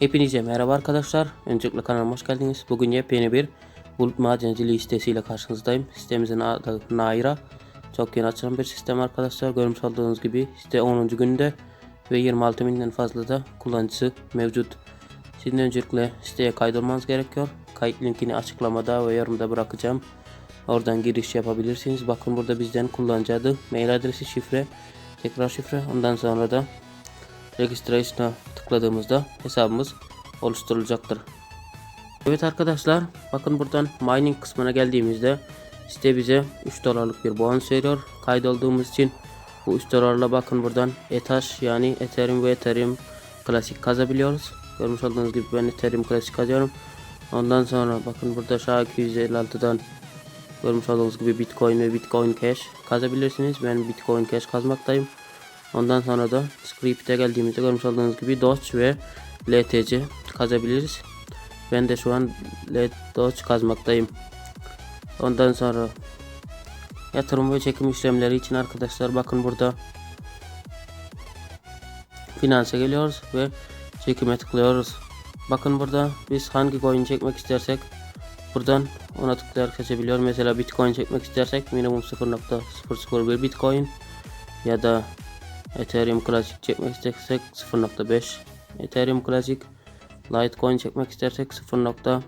Hepinize merhaba arkadaşlar. Öncelikle kanalıma hoş geldiniz. Bugün yepyeni bir bulut madenciliği sitesiyle karşınızdayım. Sitemizin adı Naira. Çok yeni açılan bir sistem arkadaşlar. Görmüş olduğunuz gibi site 10. günde ve 26 binden fazla da kullanıcısı mevcut. Sizin öncelikle siteye kaydolmanız gerekiyor. Kayıt linkini açıklamada ve yorumda bırakacağım. Oradan giriş yapabilirsiniz. Bakın burada bizden kullanıcı adı, mail adresi, şifre, tekrar şifre. Ondan sonra da Registration'a tıkladığımızda hesabımız oluşturulacaktır. Evet arkadaşlar bakın buradan mining kısmına geldiğimizde site bize 3 dolarlık bir bonus veriyor kaydolduğumuz için. Bu 3 dolarla bakın buradan etaş yani Ethereum ve Ethereum klasik kazabiliyoruz. Görmüş olduğunuz gibi ben Ethereum klasik kazıyorum. Ondan sonra bakın burada SHA-256'dan görmüş olduğunuz gibi Bitcoin ve Bitcoin Cash kazabilirsiniz. Ben Bitcoin Cash kazmaktayım. Ondan sonra da script'e geldiğimizde görmüş olduğunuz gibi Doge ve LTC kazabiliriz. Ben de şu an Doge kazmaktayım. Ondan sonra yatırım ve çekim işlemleri için arkadaşlar bakın burada finanse geliyoruz ve çekime tıklıyoruz. Bakın burada biz hangi coin çekmek istersek buradan ona tıklayarak seçebiliyor. Mesela Bitcoin çekmek istersek minimum 0.001 Bitcoin ya da Ethereum Classic çekmek istersek 0.5 Ethereum Classic Litecoin çekmek istersek 0.1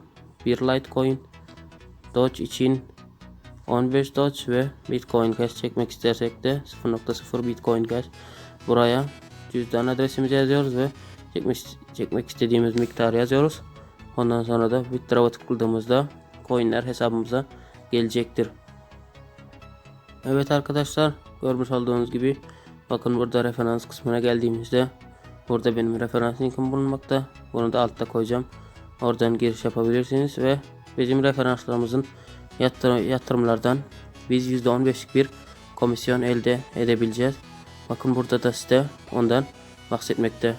Litecoin Doge için 15 Doge ve Bitcoin Cash çekmek istersek de 0.0 Bitcoin Cash buraya cüzdan adresimizi yazıyoruz ve çekmek, çekmek istediğimiz miktarı yazıyoruz. Ondan sonra da Withdraw'a tıkladığımızda coinler hesabımıza gelecektir. Evet arkadaşlar görmüş olduğunuz gibi bakın burada referans kısmına geldiğimizde burada benim referans linkim bulunmakta. Bunu da altta koyacağım. Oradan giriş yapabilirsiniz ve bizim referanslarımızın yatır- yatırımlardan biz %15'lik bir komisyon elde edebileceğiz. Bakın burada da site ondan bahsetmekte.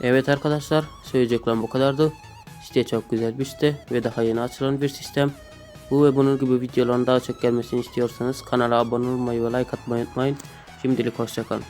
Evet arkadaşlar söyleyeceklerim bu kadardı. Site çok güzel bir site ve daha yeni açılan bir sistem. Bu ve bunun gibi videoların daha çok gelmesini istiyorsanız kanala abone olmayı ve like atmayı unutmayın. Şimdilik hoşçakalın.